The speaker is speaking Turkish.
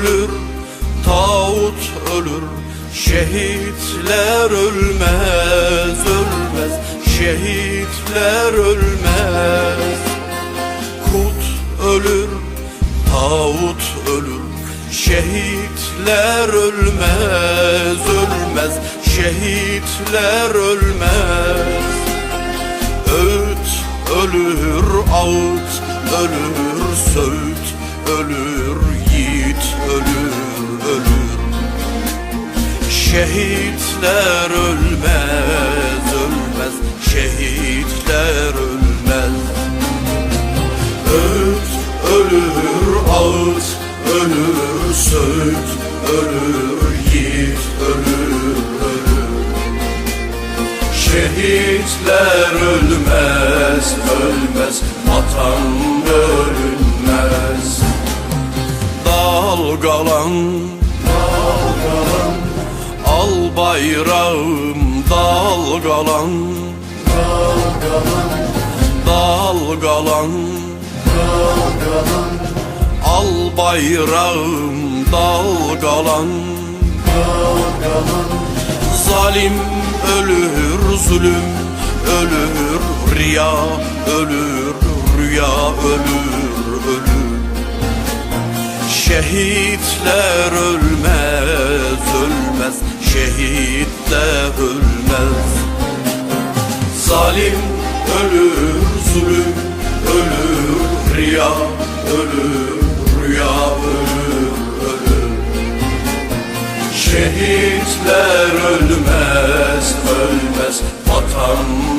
ölür, tağut ölür Şehitler ölmez, ölmez Şehitler ölmez. Kut ölür, tağut ölür Şehitler ölmez, ölmez Şehitler ölmez. Öğüt ölür, ağıt ölür, söğüt ölür, yiğit ölür, ölür. Şehitler ölmez, ölmez. Şehitler ölmez. Öğüt ölür, ağıt ölür, söğüt ölür, yiğit ölür, ölür. Şehitler ölmez, ölmez. Vatan Dalgalan, dalgalan Al bayrağım dalgalan. Dalgalan, dalgalan Al bayrağım dalgalan. Zalim ölür zulüm ölür Riya ölür rüya ölür Şehitler ölmez ölmez. Şehit de ölmez. Zalim ölür zulüm ölür Riya ölür rüya ölür ölür. Şehitler ölmez, ölmez, vatan.